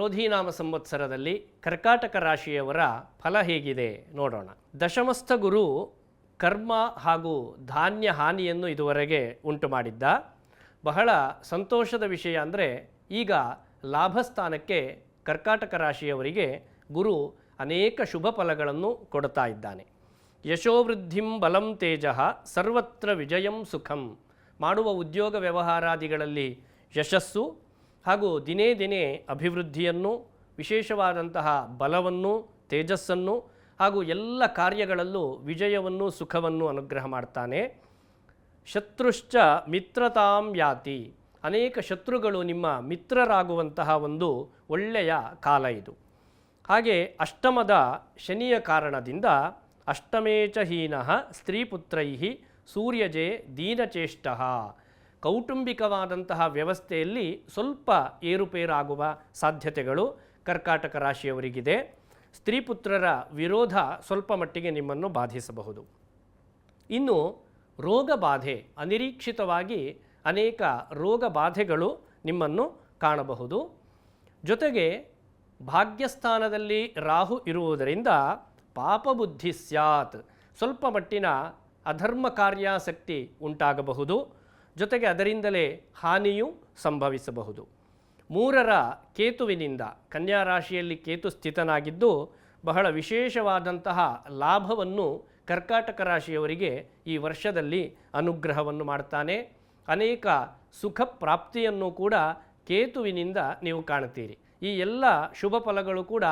ಕ್ರೋಧಿನಾಮ ಸಂವತ್ಸರದಲ್ಲಿ ಕರ್ಕಾಟಕ ರಾಶಿಯವರ ಫಲ ಹೇಗಿದೆ ನೋಡೋಣ. ದಶಮಸ್ಥ ಗುರು ಕರ್ಮ ಹಾಗೂ ಧಾನ್ಯ ಹಾನಿಯನ್ನು ಇದುವರೆಗೆ ಉಂಟು ಮಾಡಿದ್ದ. ಬಹಳ ಸಂತೋಷದ ವಿಷಯ ಅಂದರೆ ಈಗ ಲಾಭಸ್ಥಾನಕ್ಕೆ ಕರ್ಕಾಟಕ ರಾಶಿಯವರಿಗೆ ಗುರು ಅನೇಕ ಶುಭ ಫಲಗಳನ್ನು ಕೊಡ್ತಾ ಇದ್ದಾನೆ. ಯಶೋವೃದ್ಧಿಂ ಬಲಂ ತೇಜ ಸರ್ವತ್ರ ವಿಜಯಂ ಸುಖಂ. ಮಾಡುವ ಉದ್ಯೋಗ ವ್ಯವಹಾರಾದಿಗಳಲ್ಲಿ ಯಶಸ್ಸು ಹಾಗೂ ದಿನೇ ದಿನೇ ಅಭಿವೃದ್ಧಿಯನ್ನು, ವಿಶೇಷವಾದಂತಹ ಬಲವನ್ನು, ತೇಜಸ್ಸನ್ನು ಹಾಗೂ ಎಲ್ಲ ಕಾರ್ಯಗಳಲ್ಲೂ ವಿಜಯವನ್ನು, ಸುಖವನ್ನು ಅನುಗ್ರಹ ಮಾಡ್ತಾನೆ. ಶತ್ರುಶ್ಚ ಮಿತ್ರತಾಂ ಯಾತಿ. ಅನೇಕ ಶತ್ರುಗಳು ನಿಮ್ಮ ಮಿತ್ರರಾಗುವಂತಹ ಒಂದು ಒಳ್ಳೆಯ ಕಾಲ ಇದು. ಹಾಗೆ ಅಷ್ಟಮದ ಶನಿಯ ಕಾರಣದಿಂದ ಅಷ್ಟಮೇಚ ಹೀನಃ ಸ್ತ್ರೀಪುತ್ರೈ ಸೂರ್ಯಜೆ ದೀನಚೇಷ್ಟ. ಕೌಟುಂಬಿಕವಾದಂತಹ ವ್ಯವಸ್ಥೆಯಲ್ಲಿ ಸ್ವಲ್ಪ ಏರುಪೇರಾಗುವ ಸಾಧ್ಯತೆಗಳು ಕರ್ಕಾಟಕ ರಾಶಿಯವರಿಗಿದೆ. ಸ್ತ್ರೀಪುತ್ರರ ವಿರೋಧ ಸ್ವಲ್ಪ ಮಟ್ಟಿಗೆ ನಿಮ್ಮನ್ನು ಬಾಧಿಸಬಹುದು. ಇನ್ನು ರೋಗ ಬಾಧೆ ಅನಿರೀಕ್ಷಿತವಾಗಿ ಅನೇಕ ರೋಗ ಬಾಧೆಗಳು ನಿಮ್ಮನ್ನು ಕಾಣಬಹುದು. ಜೊತೆಗೆ ಭಾಗ್ಯಸ್ಥಾನದಲ್ಲಿ ರಾಹು ಇರುವುದರಿಂದ ಪಾಪಬುದ್ಧಿ ಸ್ಯಾತ್. ಸ್ವಲ್ಪ ಮಟ್ಟಿನ ಅಧರ್ಮ ಕಾರ್ಯಾಸಕ್ತಿ ಉಂಟಾಗಬಹುದು. ಜೊತೆಗೆ ಅದರಿಂದಲೇ ಹಾನಿಯೂ ಸಂಭವಿಸಬಹುದು. ಮೂರರ ಕೇತುವಿನಿಂದ ಕನ್ಯಾ ರಾಶಿಯಲ್ಲಿ ಕೇತು ಸ್ಥಿತನಾಗಿದ್ದು ಬಹಳ ವಿಶೇಷವಾದಂತಹ ಲಾಭವನ್ನು ಕರ್ಕಾಟಕ ರಾಶಿಯವರಿಗೆ ಈ ವರ್ಷದಲ್ಲಿ ಅನುಗ್ರಹವನ್ನು ಮಾಡ್ತಾನೆ. ಅನೇಕ ಸುಖ ಪ್ರಾಪ್ತಿಯನ್ನು ಕೂಡ ಕೇತುವಿನಿಂದ ನೀವು ಕಾಣುತ್ತೀರಿ. ಈ ಎಲ್ಲ ಶುಭ ಫಲಗಳು ಕೂಡ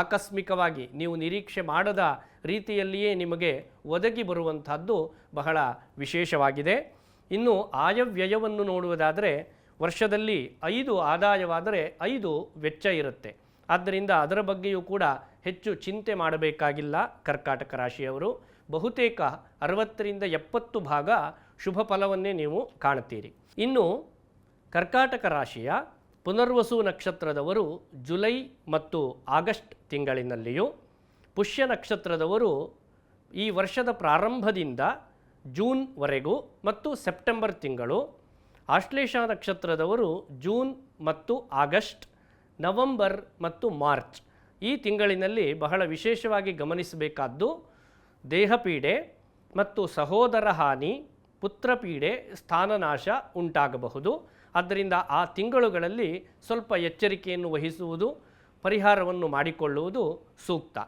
ಆಕಸ್ಮಿಕವಾಗಿ ನೀವು ನಿರೀಕ್ಷೆ ಮಾಡದ ರೀತಿಯಲ್ಲಿಯೇ ನಿಮಗೆ ಒದಗಿ ಬರುವಂಥದ್ದು ಬಹಳ ವಿಶೇಷವಾಗಿದೆ. ಇನ್ನು ಆಯವ್ಯಯವನ್ನು ನೋಡುವುದಾದರೆ ವರ್ಷದಲ್ಲಿ ಐದು ಆದಾಯವಾದರೆ ಐದು ವೆಚ್ಚ ಇರುತ್ತೆ. ಆದ್ದರಿಂದ ಅದರ ಬಗ್ಗೆಯೂ ಕೂಡ ಹೆಚ್ಚು ಚಿಂತೆ ಮಾಡಬೇಕಾಗಿಲ್ಲ ಕರ್ಕಾಟಕ ರಾಶಿಯವರು. ಬಹುತೇಕ ಅರವತ್ತರಿಂದ ಎಪ್ಪತ್ತು ಭಾಗ ಶುಭ ಫಲವನ್ನೇ ನೀವು ಕಾಣುತ್ತೀರಿ. ಇನ್ನು ಕರ್ಕಾಟಕ ರಾಶಿಯ ಪುನರ್ವಸು ನಕ್ಷತ್ರದವರು ಜುಲೈ ಮತ್ತು ಆಗಸ್ಟ್ ತಿಂಗಳಿನಲ್ಲಿಯೂ, ಪುಷ್ಯ ನಕ್ಷತ್ರದವರು ಈ ವರ್ಷದ ಪ್ರಾರಂಭದಿಂದ ಜೂನ್ವರೆಗೂ ಮತ್ತು ಸೆಪ್ಟೆಂಬರ್ ತಿಂಗಳು. ಆಶ್ಲೇಷ ನಕ್ಷತ್ರದವರು ಜೂನ್ ಮತ್ತು ಆಗಸ್ಟ್, ನವಂಬರ್ ಮತ್ತು ಮಾರ್ಚ್. ಈ ತಿಂಗಳಿನಲ್ಲಿ ಬಹಳ ವಿಶೇಷವಾಗಿ ಗಮನಿಸಬೇಕಾದ್ದು ದೇಹಪೀಡೆ ಮತ್ತು ಸಹೋದರ ಹಾನಿ, ಪುತ್ರಪೀಡೆ, ಸ್ಥಾನನಾಶ ಉಂಟಾಗಬಹುದು. ಆದ್ದರಿಂದ ಆ ತಿಂಗಳುಗಳಲ್ಲಿ ಸ್ವಲ್ಪ ಎಚ್ಚರಿಕೆಯನ್ನು ವಹಿಸುವುದು, ಪರಿಹಾರವನ್ನು ಮಾಡಿಕೊಳ್ಳುವುದು ಸೂಕ್ತ.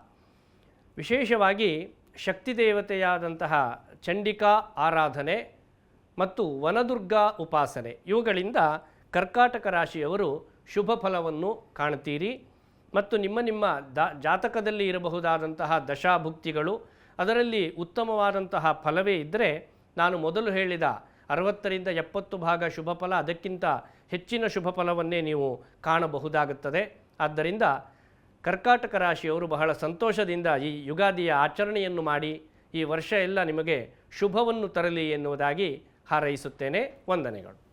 ವಿಶೇಷವಾಗಿ ಶಕ್ತಿ ದೇವತೆಯಾದಂತಹ ಚಂಡಿಕಾ ಆರಾಧನೆ ಮತ್ತು ವನದುರ್ಗಾ ಉಪಾಸನೆ. ಇವುಗಳಿಂದ ಕರ್ಕಾಟಕ ರಾಶಿಯವರು ಶುಭ ಫಲವನ್ನು ಕಾಣ್ತೀರಿ ಮತ್ತು ನಿಮ್ಮ ನಿಮ್ಮ ದ ಜಾತಕದಲ್ಲಿ ಇರಬಹುದಾದಂತಹ ದಶಾಭುಕ್ತಿಗಳು, ಅದರಲ್ಲಿ ಉತ್ತಮವಾದಂತಹ ಫಲವೇ ಇದ್ದರೆ ನಾನು ಮೊದಲು ಹೇಳಿದ ಅರವತ್ತರಿಂದ ಎಪ್ಪತ್ತು ಭಾಗ ಶುಭ ಫಲ, ಅದಕ್ಕಿಂತ ಹೆಚ್ಚಿನ ಶುಭ ಫಲವನ್ನೇ ನೀವು ಕಾಣಬಹುದಾಗುತ್ತದೆ. ಆದ್ದರಿಂದ ಕರ್ಕಾಟಕ ರಾಶಿಯವರು ಬಹಳ ಸಂತೋಷದಿಂದ ಈ ಯುಗಾದಿಯ ಆಚರಣೆಯನ್ನು ಮಾಡಿ ಈ ವರ್ಷ ಎಲ್ಲ ನಿಮಗೆ ಶುಭವನ್ನು ತರಲಿ ಎನ್ನುವುದಾಗಿ ಹಾರೈಸುತ್ತೇನೆ. ವಂದನೆಗಳು.